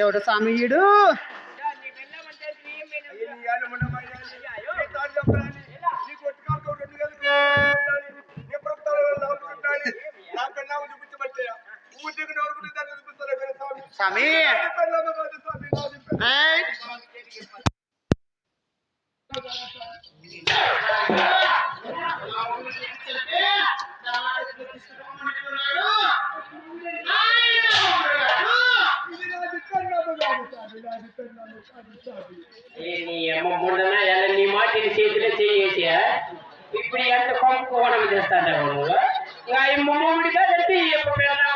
ఎవడు స్వామియుడు ఏ నీ అమ్మ మూడన ఎలా నీ మాట నీ చేతిలో చేసి ఇప్పుడు ఎంత పంపుకోవడం చేస్తాడు నువ్వు ఇంకా ఈ మమ్మడి కాదంటే ఎప్పుడు పెడతావు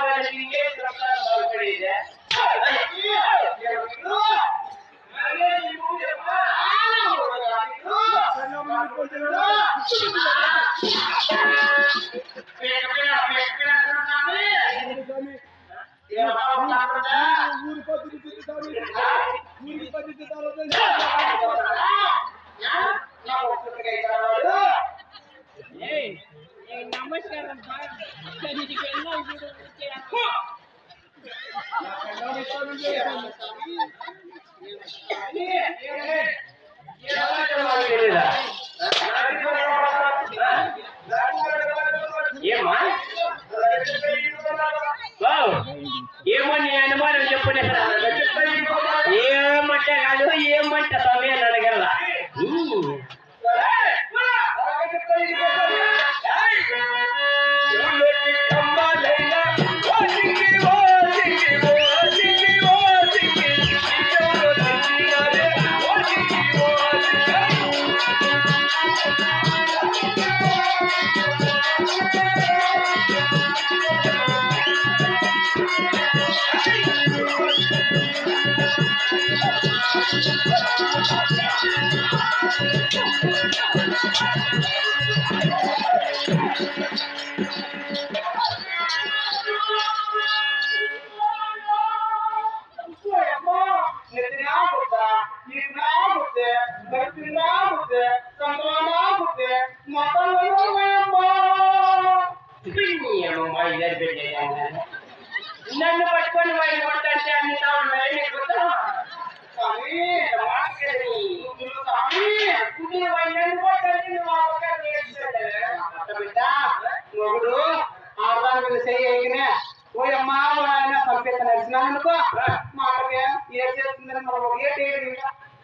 ఏం చేస్తుందని మనం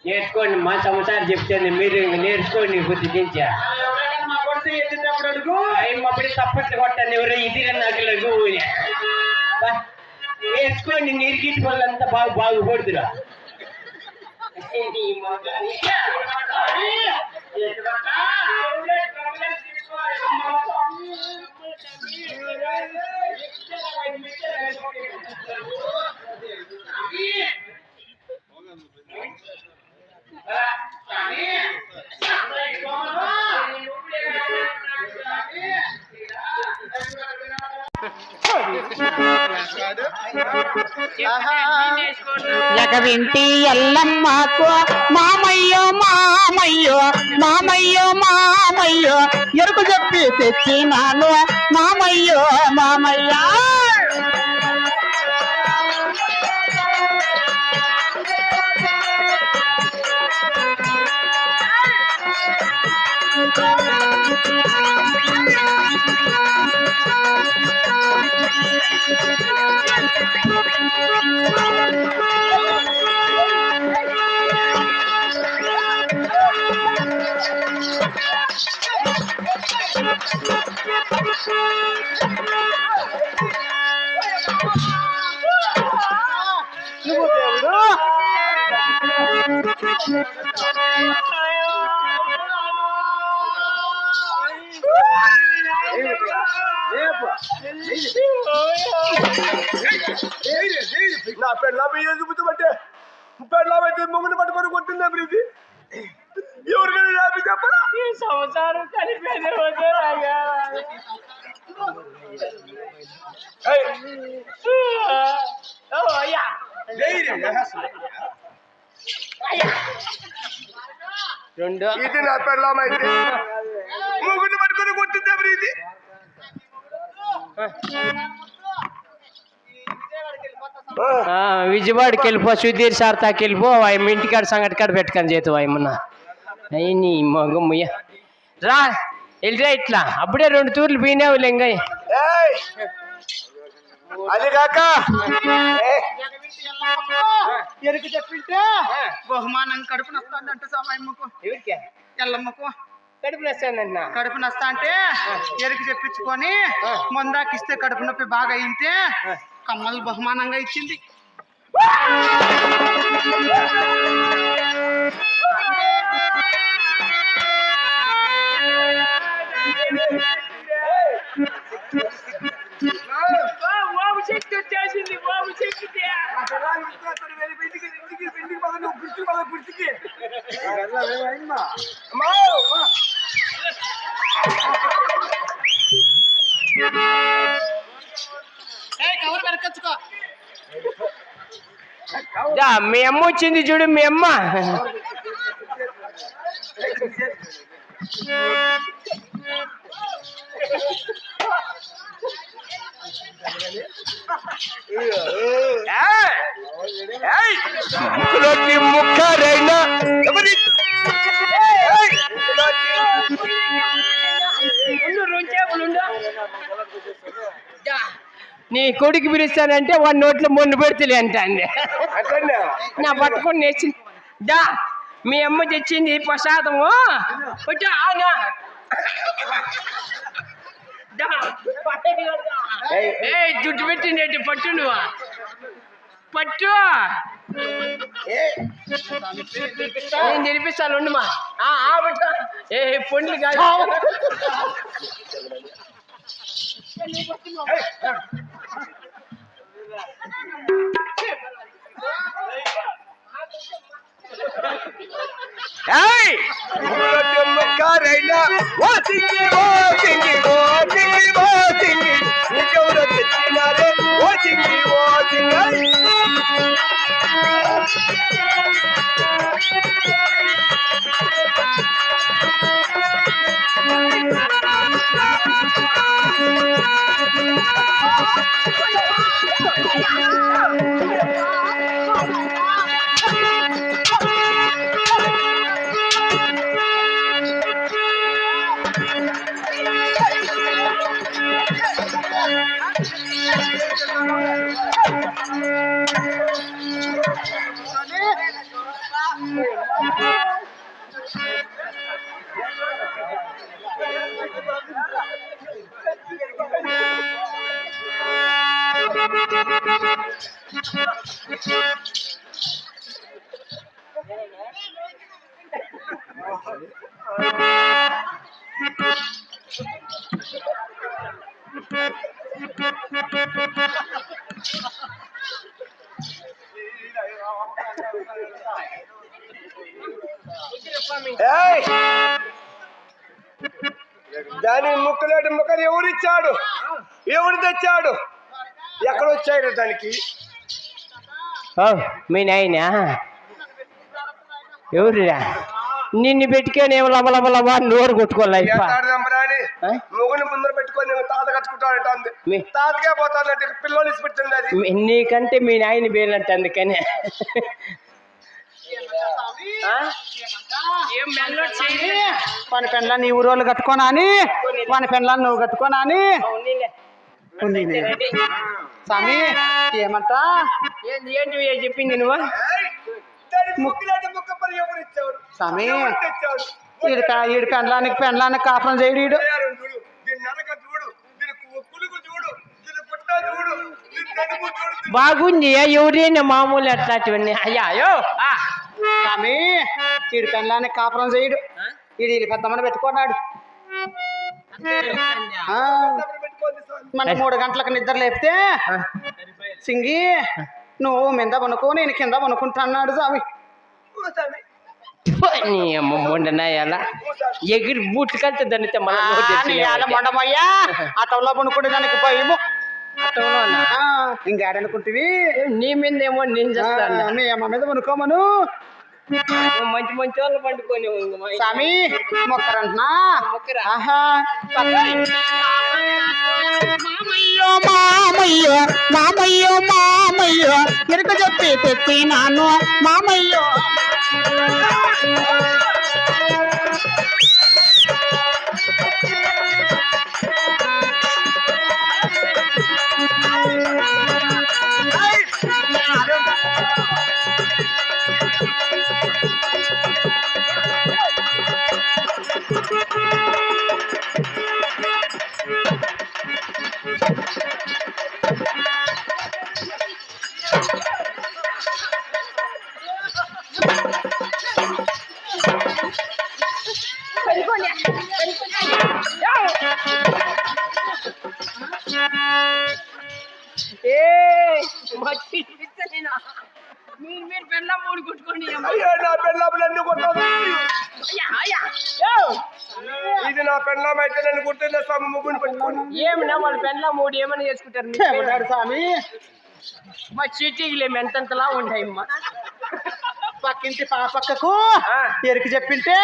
నేర్చుకోండి మా సంసారం చెప్తాను మీరు నేర్చుకోండి బుద్ధి దించా మా కొడితే ఎత్తినప్పుడు అడుగు. అప్పుడు తప్పట్లు కొట్టాను ఎవరో ఇది నాకు నేర్చుకోండి నీరుగిట్టి వాళ్ళంతా బాగా బాగుపడుతురా. ఎగవింటి ఎల్లమ్మకు మామయ్యో మామయ్యో మామయ్యో మామయ్యో ఎరుకు చెప్పి తెచ్చినాను. మామయ్యో మామయ్యా. నా పెళ్ళ ఎందుకు బుద్ధి పట్టే పెళ్ళమైతే మొగ్గుని పట్టుకొని కొట్టిందా ప్రీతి ఎవరికైనా యాభై చెప్పరా ఈ సంసారం కలిపేది అయ్యా. రెండు. ఇది నా పెళ్ళమైతే పట్టుకొని కొట్టిందా ఆ, విజయవాడకి వెళ్ళిపో సుధీర్ సార్ తాకి వెళ్ళిపో ఆయన ఇంటికాడ సంగటి కాడ పెట్టుకొని చేతు ఏమన్నా అయ్యి నీ మగమ్మయ్య రా వెళ్ళిరా ఇట్లా. అప్పుడే రెండు తూర్లు పోయినావు లింగయ్య. ఏయ్, అది కాక. ఏయ్, ఎరుకు చెప్పింటే బహుమానం కడుపు నస్తాంటే సమయమ్మకు ఎవరికే? ఎల్లమ్మకు. కడుపు నస్తానన్నా కడుపు నస్తా అంటే ఎరుకు చెప్పించుకొని ముందాకిస్తే కడుపు నొప్పి బాగా అయింటే కమ్మలు బహుమానంగా ఇచ్చింది. బాబు శక్తి వచ్చేసింది బాబు శక్తి. కవర్ వెనకొచ్చుకో మీ అమ్మ వచ్చింది చూడు మీ అమ్మ. నీ కొడుకు పిలుస్తానంటే వాడి నోట్లో మొండు పెడతలే అంట. నా పట్టుకొని నేర్చి దా మీ అమ్మ తెచ్చింది ప్రసాదము. ఏయ్. జుట్టు పెట్టిండేటి పట్టు నువ్వు. పట్టు. నేను ఉండమా పట్టు. ఏ పొండ్లు కాదు. ఏయ్, ముక్కులోకి ముక్కరైనా ఓ సింగి, ఓ సింగి, ఓ సింగి, ఓ సింగి. నీకెవరో తెచ్చినారే, ఓ సింగి, ఓ దాని ముక్కలేటి ముక్కలు ఎవరిచ్చాడు? ఎవరు తెచ్చాడు? ఎక్కడ వచ్చాడు దానికి మీ నాయన? ఎవరురా? నిన్ను పెట్టుకొని ఏమో లబ లబ నోరు కొట్టుకోలే? మొగుని ముందర పెట్టుకొని నేను తాత తాతకే పోతానంటే పిల్లలు ఇచ్చి పెట్టింది అది. నీకంటే మీ నాయన బేలంట అందుకని. మన పెండ్లాన్ని ఈ ఊరోళ్ళు కట్టుకోనా అని? మన పెండ్లాన్ని నువ్వు కట్టుకోనా అని. స్వామి ఏమంటా? ఏంది ఏంటి ఏ చెప్పింది నువ్వు? ముక్కలేటి ముక్క పని ఎవరు ఇచ్చాడు స్వామి. ఈడు ఈడు పెండ్లానికి పెండ్లానికి కాపురం చేయడు ఈడు. బాగుంది. ఎవరైనా మామూలు అట్లాంటివన్నీ. అయ్యా అయ్యో. ఆ. స్వామి ఈడు పెండ్లానికి కాపురం చేయడు. ఈడు వీళ్ళు పెద్దమ్మని పెట్టుకున్నాడు. మన మూడు గంటలకు నిద్ర లేపితే సింగి నువ్వు మీద పనుకో నేను కింద పనుకుంటా అన్నాడు స్వామి. ఎగిరి బూట్లు కలితే దాన్ని ఆ, మొండమయ్యా. అటంలో పనుకుంటే దానికి భయము. ఆ, ఇంకేడనుకుంటివి నీ మీద ఏమో నేను ఆ, చేస్తాను నీ అమ్మ మీద పనుకోమను మంచి మంచి వాళ్ళు పండుకొని స్వామి మొక్కరంటున్నా? మొక్కరా? ఆహా. మామయ్యో మామయ్యో మామయ్యో మామయ్యో ఇరుకు చెప్పి తెచ్చినాను మామయ్యో. మీరు మూడు ఏమని చేసుకుంటారు? స్వామి? మా చీటీలు ఎంతెంతలా ఉంటాయి అమ్మా పక్కింటి పా పక్కకు ఆ. ఎరికి చెప్పింటే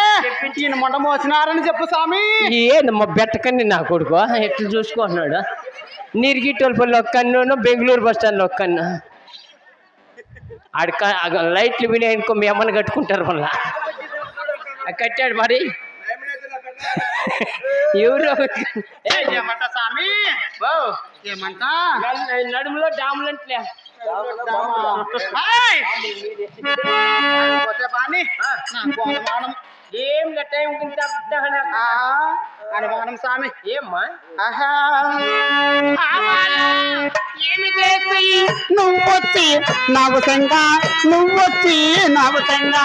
ఈయన మొండ మోసినారని చెప్పు స్వామి. ఏందమ్మా బెట్టకండి నా కొడుకు? ఎట్లా చూసుకుంటున్నాడు? నీరుగిట్టోల్పల్లి ఒక్కన్ను బెంగళూరు బస్ స్టాండ్లో ఒక్కన్ను. ఆడ క- ఆగ లైట్లు వినేనుకో మీ అమ్మని కట్టుకుంటారు మళ్ళా. కట్టాడు మరి. ఎవరు? ఏ, ఏమంట స్వామి? ఏమంట? నడు- నడుములో డాములంట్లే ఏం టైం కింద ఆ, అనుమానం స్వామి. ఏమ్మా? ఆహా. ఏమి చేసి నువ్వొచ్చి నవసంగా నువ్వొచ్చి నవసంగా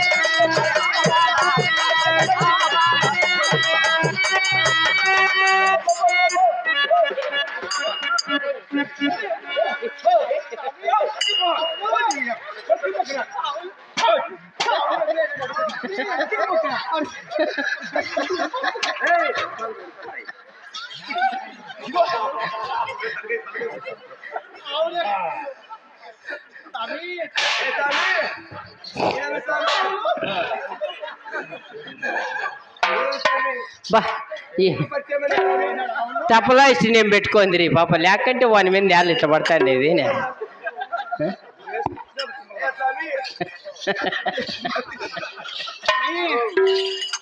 తపలా ఇచ్చి నేను పెట్టుకోంది పాప లేకంటే వాని మీద నేల ఇట్లా పడతాండి ఇది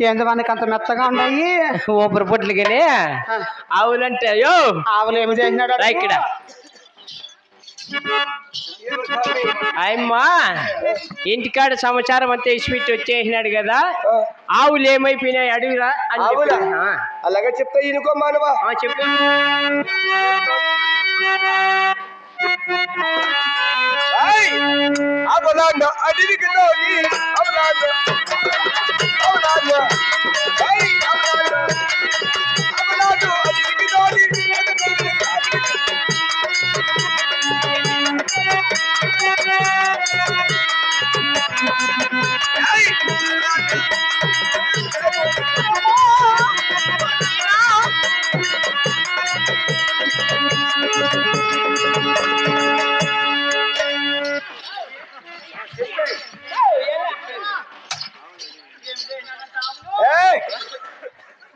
ఏంది వానికి అంత మెత్తగా ఉన్నాయి? ఊపిరి పొట్లు కానీ ఆవులంటే అయ్యో! ఆవులు ఏమి చేసినాడు? ఇక్కడ. అమ్మా ఇంటికాడ సమాచారం అంతా ఇచ్చిపెట్టి వచ్చేసినాడు కదా. ఆవులు ఏమైపోయినాయి అడుగురా అలాగే చెప్తా ఈనుకో మానవా? చెప్పు. ఏయ్! అవలాండ అడివికి నోగి అవలాండ అవలాండ ఏయ్! అవలాండ అవలాండ అడివికి నోగి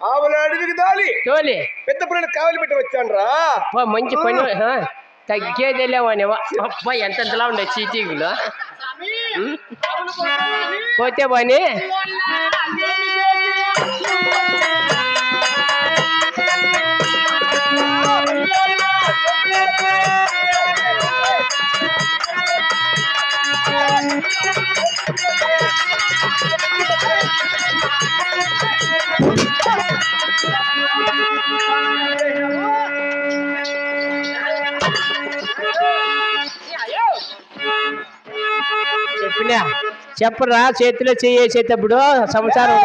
ఆవుల అడవికి దాలి. తోలి. పెద్ద పిల్లలు కావలి పెట్టి వచ్చాను రా మంచి పని. ఆ, తగ్గేదేలేవని అబ్బా ఎంతలా ఉండే చీటీగులు. పోతే పని you. చెప్పరా చేతిలో చేసేటప్పుడు సంసారం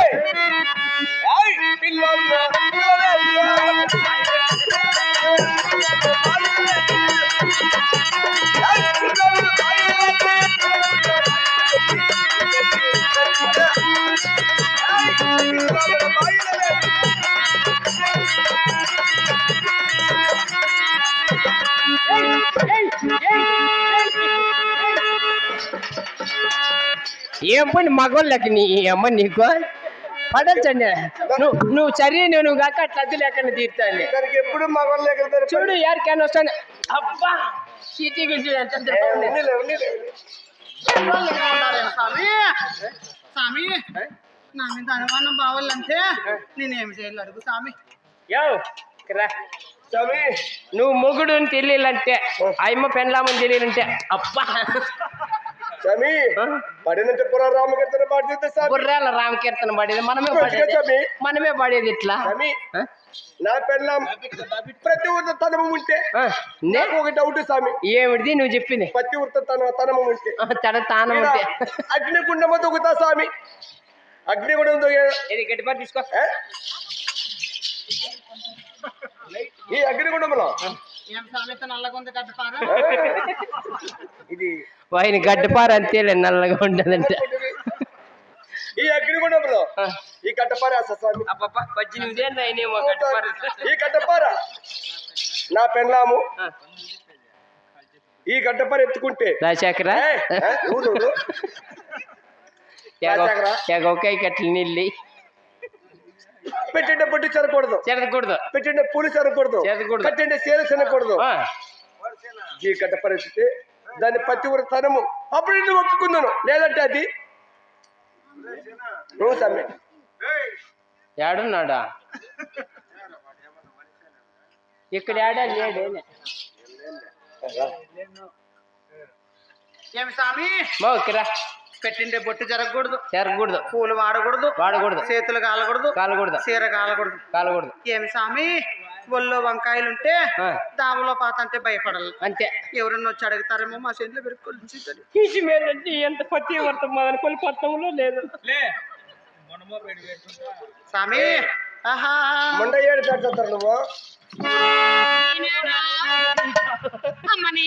ఏం పని మగోళ్ళకి నీ అమ్మ నీకు? పడచ్చండి. నువ్వు నువ్వు సరే నువ్వు కాక అట్లా అది లేకుండా ఇక్కడికి ఎప్పుడు మగవాళ్ళు చూడు ఎవరికైనా వస్తాను. అబ్బా సిటీ గురించి. స్వామి? స్వామి నా మీద అనుమానం బావాలంటే నేనేం చేయాలి అడుగు స్వామి. యో రా. స్వామి. నువ్వు మొగుడు అని తెలియాలంటే అయ్యమ్మ పెండ్లామని తెలియాలంటే అబ్బా. స్వామి పడినంటే పురా రామకీర్తన పాడుతుంది బుర్రాల రామకీర్తన పడేది. మనమే పడేది. మనమే పడేది ఇట్లా. స్వామి? నా పెళ్ళం ప్రతి వృత్త తనము ఉంటే? నాకు ఒక డౌట్ స్వామి. ఏమిటిది? నువ్వు చెప్పింది ప్రతి వృత్త తన తనము ఉంటే. తానం ఈడ ఉంటే. అగ్నిగుండము దొక్కుతా స్వామి. అగ్నిగుండం దొగే ఇది గట్టిపాటు తీసుకో? ఈ అగ్నిగుండంలో? ఇది ఆయన గడ్డపార అంతే నల్లగా ఉండదంటే ఈ అగ్నిగుండంలో. ఈ కట్టపార వేస్తా స్వామి అబ్బబ్బా పద్దెనిమిది ఏళ్ళు అయినేమో గడ్డపార. ఈ కట్టపార నా పెళ్ళాము. ఈ గడ్డపార ఎత్తుకుంటే. రాజశేఖర. ఒకే కట్లు నీళ్ళు. పెట్టిండే పొట్టి చెరకూడదు చెరకూడదు పెట్టిండే పూలు చెరకూడదు చెరకూడదు. కట్టిండే సేలు చెనకూడదు ఆ, ఈ గడ్డ పరిస్థితి. దాని పతివ్రతనము. అప్పుడు నేను ఒప్పుకుందాను? లేదంటే అది? నువ్వు సమ్మె ఏడున్నాడా? ఇక్కడ ఏడా లేడే ఏమి స్వామి? మోకిరా పెట్టిండే బొట్టు జరగకూడదు. చెరకూడదు పూలు వాడకూడదు. వాడకూడదు. చేతులు కాలకూడదు. కాలకూడదు. చీర కాలకూడదు. కాలకూడదు. ఏమి స్వామి ఒళ్ళో వంకాయలు ఉంటే. దావలో పాత అంటే భయపడాలి. అంతే. ఎవరన్నా వచ్చి అడుగుతారేమో మా చేతిలో పెరుక్కొని ఎంత పత్తి వర్తం మొదలు కొలిపత్తంలో లేదు స్వామి ఆహా. మొండ ఏడు చేస్తారు నువ్వు. అన్ని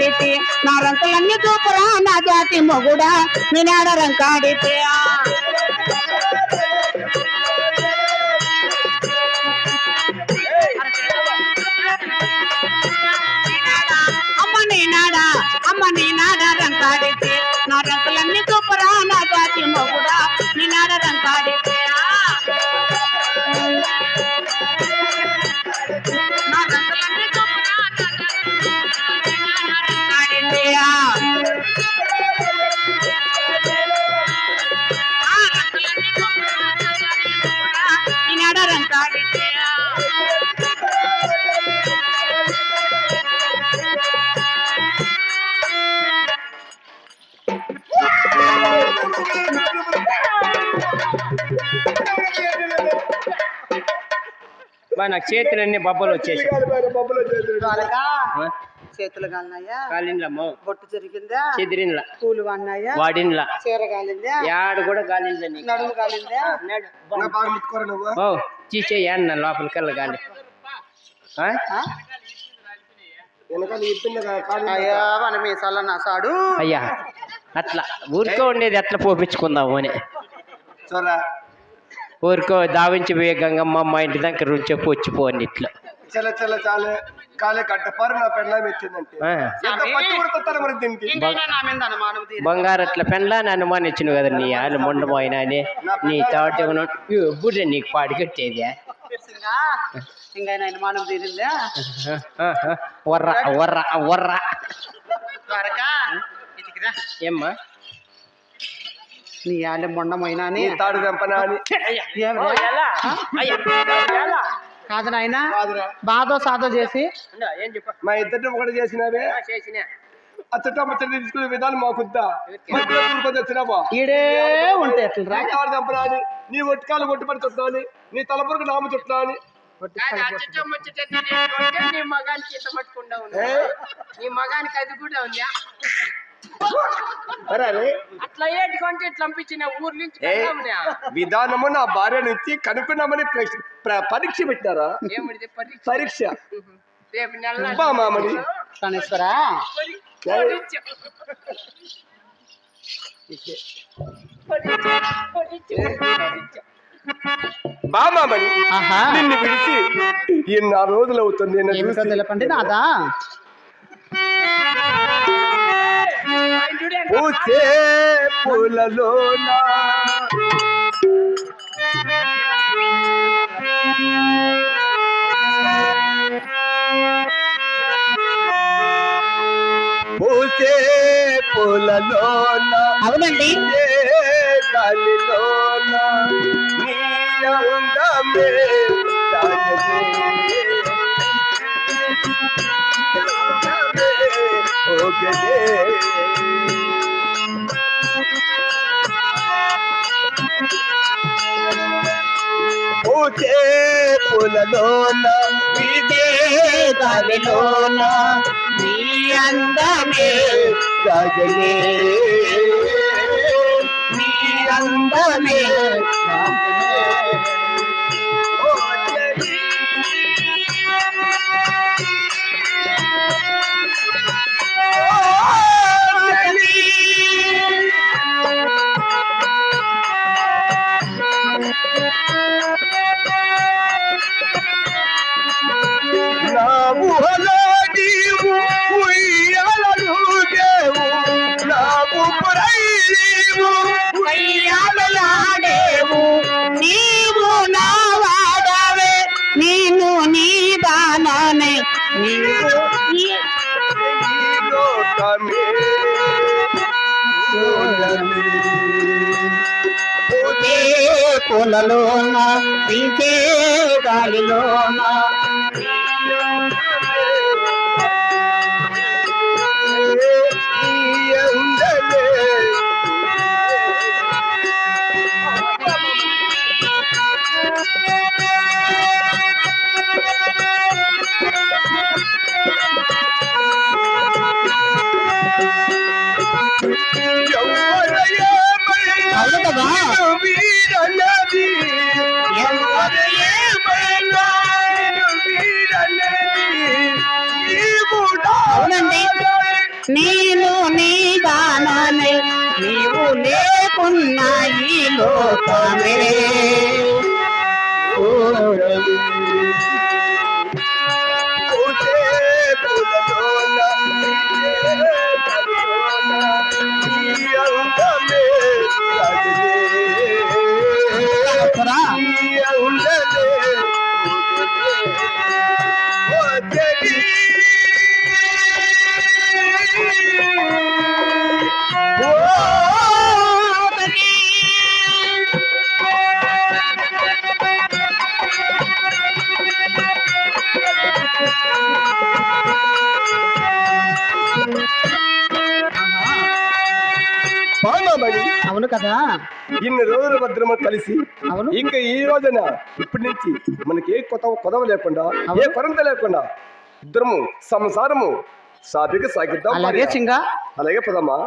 రంకాడేటి నా రంకులన్నీ చూపురా నా జాతి మొగుడా నీ నాడ రంకాడేటియా నాకు చేతులన్నీ బొబ్బలు వచ్చేసి బొబ్బలో చేతులు కాలినాయా? కాలిండ్లమ్మో. బొట్టు జరిగిందా చెదిరిన్ల పూలు వాడినాయా వాడిన్ల చీర కాలిందా? యాడు కూడా కాలిండ్ల నీకు. నడుము కాలిందా? బాగా ముట్టుకోరు నువ్వు? ఓ చీచే యాన్న లోపలికల్లా కాలు. అయ్యా అట్లా. ఊరికో ఉండేది ఎట్లా పోపించుకుందాము అని. చూడరా ఊరికో దావించి పోయే గంగమ్మ మా ఇంటి దగ్గర నుంచి చెప్పు వచ్చిపోండి ఇట్లా. చల్ల చల్ల చాలే కాలే కట్టపారు నా పెళ్ళం ఇచ్చిందంటే ఆ. ఎంత పచ్చి ఉడుకుతారు మరి దీనికి? ఇంకైనా నా మీద అనుమానం తీరు బంగారు అట్లా పెండ్లాన్ని అనుమానించిన కదా నీ ఆలు మొండపోయిన అని నీ తోట ఎప్పుడు నీకు పాడి కట్టేదే ఇంకా ఇంకైనా అనుమానం తీరిందా వర్ర వర్ర వర్ర ద్వారకా? ఇటుకిరా. ఏమ్మా? నీ ఆళ్ళ మొండమైనా తాడు? ఆ? కాదు నాయనా కాదురా. బాధో సాధో చేసి. ఏం చెప్ప? మా ఇద్దరిని ఒకటి చేసినావే. చేసిన. అచ్చట ముచ్చట తీసుకునే విధానం మాకుందా? వచ్చినావా ఈడే ఉంటే ఎట్లరా నీ తాడు వెంపనా అని. నీ ఒట్టికాలు ఒట్టుపడి చుట్టా అని. నీ తలపురకు నామ చుట్టా అని నీ మగానికి ఇంత ఉంది? నీ మగానికి అది కూడా ఉందా? అట్లా ఏటుకుంటే ఇట్లా పంపించిన ఊరు నుంచి ఏ కదలమునా? విధానము నా భార్య నుంచి కనుక్కున్నామని పరీక్ష పెట్టారా పరీక్ష పరీక్ష రేపు నెల బా మామని కనేశ్వరా పరీక్ష. పరీక్ష. పరీక్ష. పరీక్ష. బా మామని ఆహా నిన్ను పిలిచి ఎన్నో రోజులు అవుతుంది. తెలపండి నాదా ఆయన చూడు ఎంత పూసే పూలలోన పూసే పూలలోన అవునండి పూసే గాలిలోన నీ అందమే తాగదే. అందమే పూలలోన వీడే గాలిలోన నీ అందమే సాగలే నీ అందమే పొలలోన పీచే గాలిలోన. నీవు లోకమే. కదా? ఇన్ని రోజుల భద్రమ కలిసి ఇక ఈ రోజున ఇప్పటి నుంచి మనకి ఏ కొత్త కొదవ లేకుండా ఏ కొరంత లేకుండా ఇద్దరము సంసారము సాధిక సాగిద్దాం అలాగే చింగా అలాగే పదమ్మా.